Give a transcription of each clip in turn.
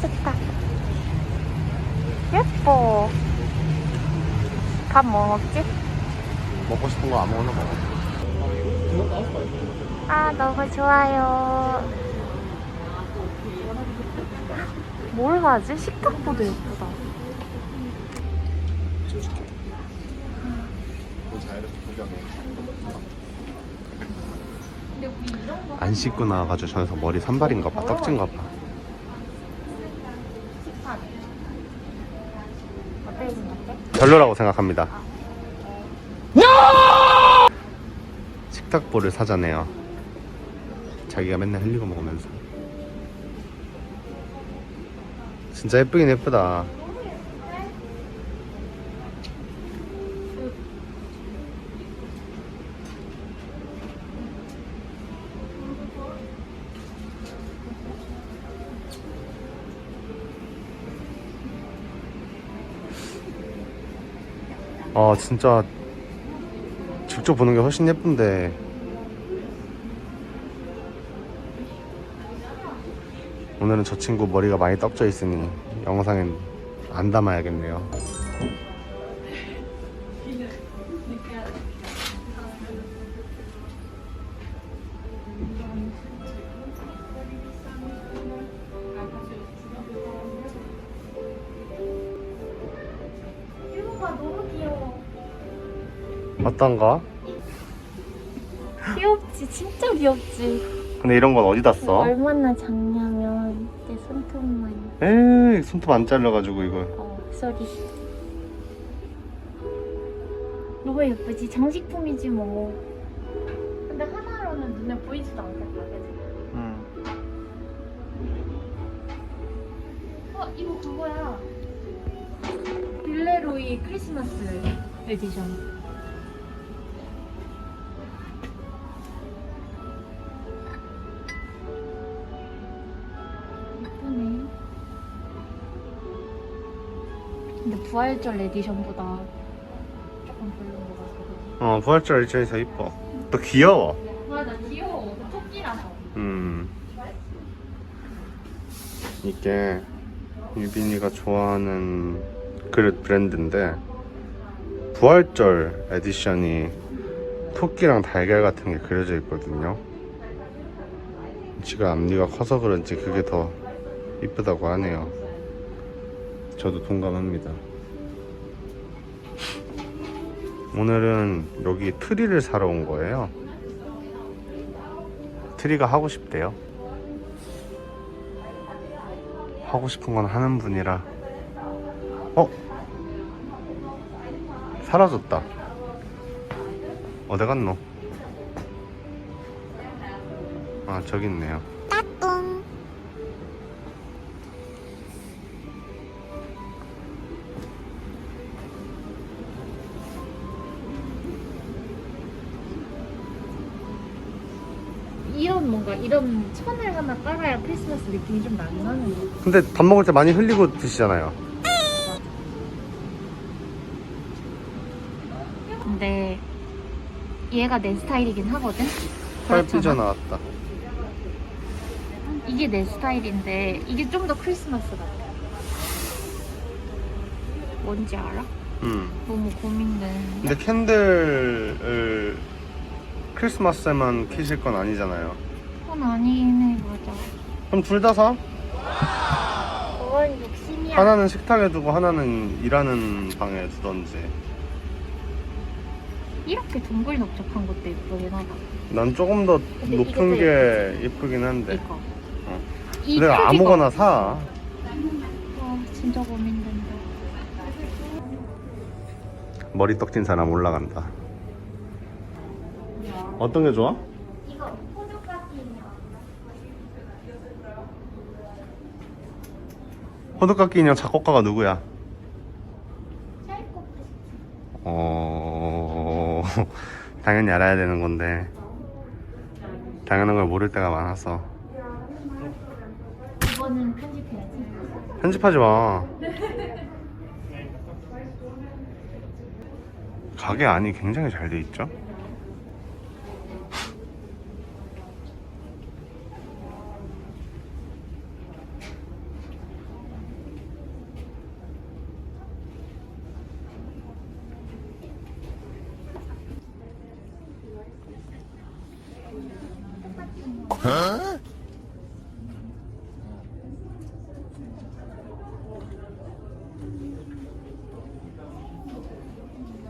좋다. 예뻐. 밥 뭐 먹지? 먹고 싶은 거 아무거나 먹어. 아, 너무 좋아요. 뭘 하지? 식탁보다 예쁘다. 자이렇게 구경해. 안 씻고 나와가지고 저기서 머리 산발인가 봐, 떡진가 봐. 어때, 별로라고 생각합니다. 식탁보를 사자네요. 자기가 맨날 흘리고 먹으면서. 진짜 예쁘긴 예쁘다. 아 진짜 직접 보는 게 훨씬 예쁜데. 오늘은 저 친구 머리가 많이 떡져 있으니 영상엔 안 담아야겠네요 어떤가? 귀엽지? 진짜 귀엽지? 근데 이런 건 어디다 써? 얼마나 작냐면 내 손톱만. 에이 손톱 안 잘라가지고 이걸 어, 쏘리. 너무 예쁘지? 장식품이지 뭐. 근데 하나로는 눈에 보이지도 않겠다, 그지? 음. 어, 이거 그거야. 빌레로이 크리스마스 에디션. 부활절 에디션보다 조금 별로인 것 같거든. 어 부활절 일정에서 이뻐 또 귀여워 맞아, 귀여워. 토끼라서. 음 이게 유빈이가 좋아하는 그릇 브랜드인데 부활절 에디션이 토끼랑 달걀 같은 게 그려져 있거든요 지가 앞니가 커서 그런지 그게 더 이쁘다고 하네요 저도 동감합니다 오늘은 여기 트리를 사러 온 거예요 트리가 하고 싶대요. 하고 싶은 건 하는 분이라. 어? 사라졌다. 어디 갔노? 아, 저기 있네요. 이런 천을 하나 깔아야 크리스마스 느낌이 좀 나긴 하는데. 근데 밥 먹을 때 많이 흘리고 드시잖아요. 근데 얘가 내 스타일이긴 하거든. 팔 그렇잖아. 삐져 나왔다. 이게 내 스타일인데 이게 좀 더 크리스마스 같아. 뭔지 알아? 음. 너무 고민돼. 근데 캔들을 크리스마스에만 켜실 건 아니잖아요. 그건 아니긴 해, 맞아. 그럼 둘 다 사? 그건 욕심이야. 하나는 식탁에 두고 하나는 일하는 방에 두던지. 이렇게 동글 넓적한 것도 예쁘긴 하다. 난 조금 더 근데 높은 이게 게 예쁘긴 한데. 이거. 어. 이 내가 크기가- 아무거나 사. 아, 진짜 고민된다. 머리 떡진 사람 올라간다. 어떤 게 좋아? 이거 호두까기냐? 호두깎이 인형 작곡가가 누구야? 어... 당연히 알아야 되는 건데 당연한 걸 모를 때가 많아서 이거는 편집해야지. 편집하지 마. 가게 안이 굉장히 잘 돼 있죠?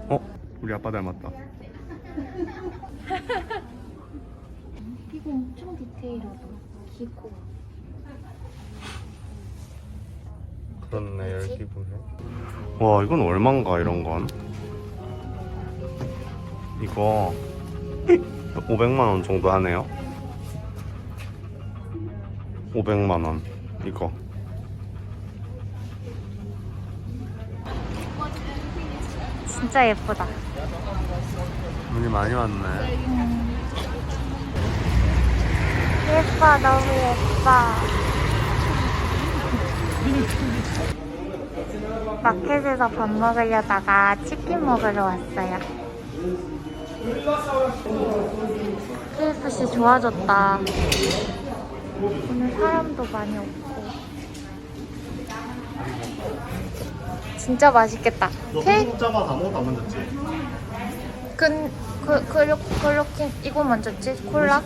어? 우리 아빠 닮았다. 이거 엄청 디테일하다. 기고. 그렇네 열기 보네. 와 이건 얼마인가 이런 건? 이거 500만 원 정도 하네요. 500만 원 이거. 진짜 예쁘다. 눈이 많이 왔네. 예뻐, 너무 예뻐. 마켓에서 밥 먹으려다가 치킨 먹으러 왔어요. KFC 좋아졌다. 오늘 사람도 많이 없고. 진짜 맛있겠다. 케이크 숫자가 아무것도 안 만졌지? 근, 그, 그렇, 그렇긴, 이거 먼저지? 콜라?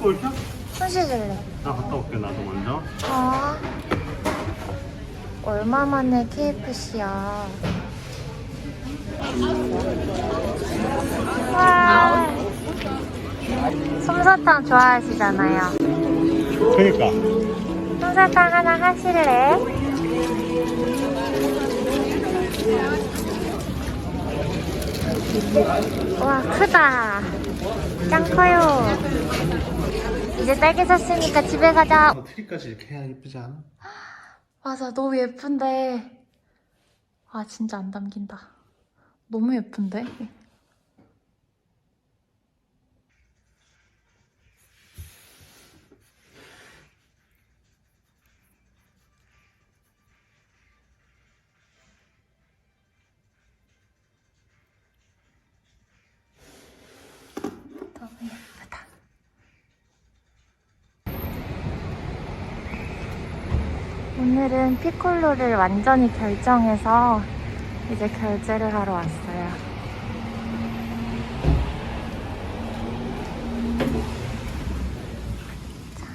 손 씻을래. 나 갔다 올게 나도 먼저. 아. 얼마 만에 KFC야. 와. 솜사탕 좋아하시잖아요. 그니까. 솜사탕 하나 하실래? 와, 크다. 짱 커요. 이제 딸기 샀으니까 집에 가자. 트리까지 이렇게 해야 예쁘지 않아? 맞아, 너무 예쁜데. 아, 진짜 안 담긴다. 너무 예쁜데? 오늘은 피콜로를 완전히 결정해서 이제 결제를 하러 왔어요. 자.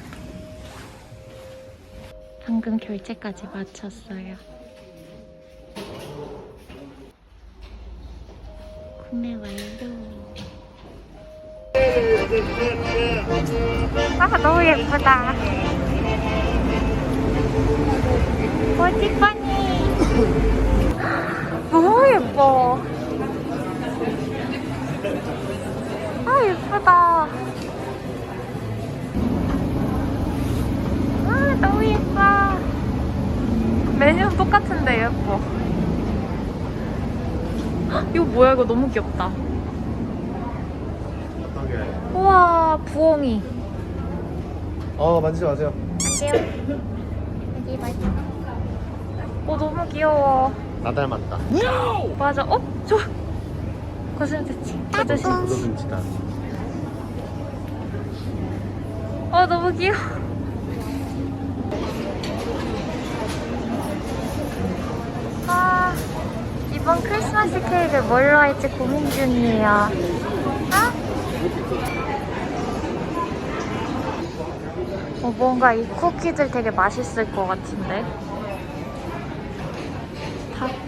방금 결제까지 마쳤어요. 구매 완료. 아, 너무 예쁘다. 꼬치꼬니 너무 예뻐. 아 예쁘다. 아 너무 예뻐. 메뉴는 똑같은데 예뻐. 헉, 이거 뭐야? 이거 너무 귀엽다? 우와 부엉이. 어 만지지 마세요. 안녕. 여기 맛있어 어 너무 귀여워 나 닮았다. 맞아 어? 저 거슴대치 아저씨 고소민치다. 어 너무 귀여워 아 이번 크리스마스 케이크 뭘로 할지 고민 중이에요 아? 어 뭔가 이 쿠키들 되게 맛있을 것 같은데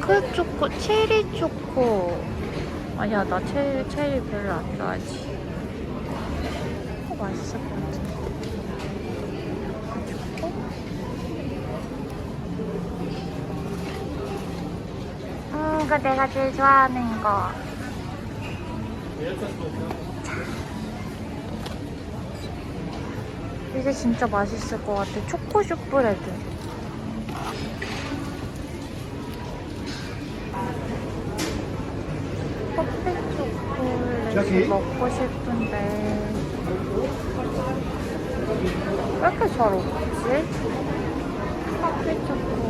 다크 초코, 체리 초코 아니야 나 체리, 체리 별로 안 좋아하지 어, 맛있을 것 같은데 초코? 음, 이거 내가 제일 좋아하는 거. 자. 이게 진짜 맛있을 것 같아. 초코 슈프레드. 커피 초콜릿? 먹고 싶은데 왜 이렇게 잘 없지? 커피 초코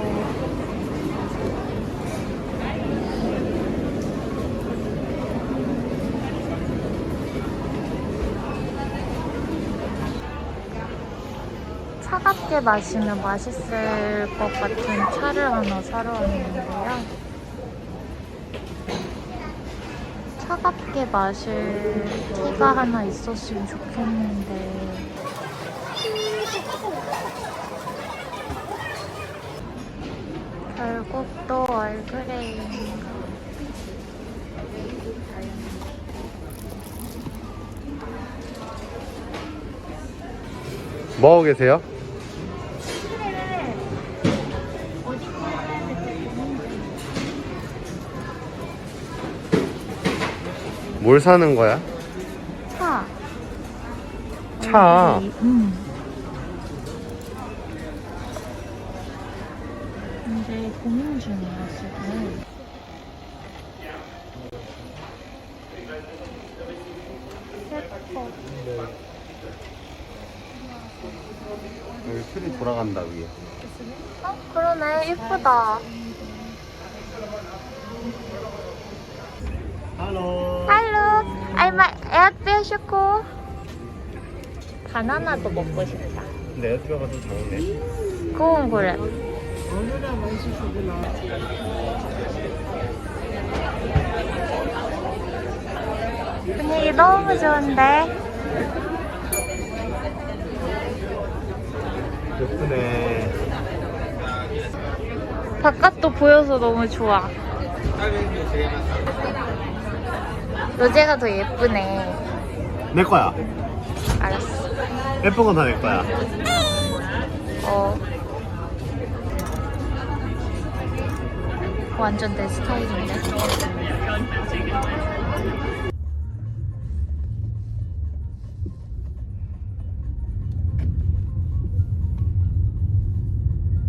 차갑게 마시면 맛있을 것 같은 차를 하나 사러 왔는데요. 차갑게 마실 티가 하나 있었으면 좋겠는데 결국 또 얼그레이인가. 뭐 하고 계세요? 뭘 사는 거야? 차. 차. 응. 근데 고민 중이야 지금. 여기 틀이 돌아간다 위에. 어 그러네 예쁘다. 할로. 할로. 에어베 쇼코. 바나나도 먹고 싶다. 근데 에어트가 좀 작네. 그건 그래. 분위기 너무 좋은데? 예쁘네. 바깥도 보여서 너무 좋아. 로제가 더 예쁘네. 내 거야. 알았어. 예쁜 건 다 내 거야. 어. 완전 내 스타일인데.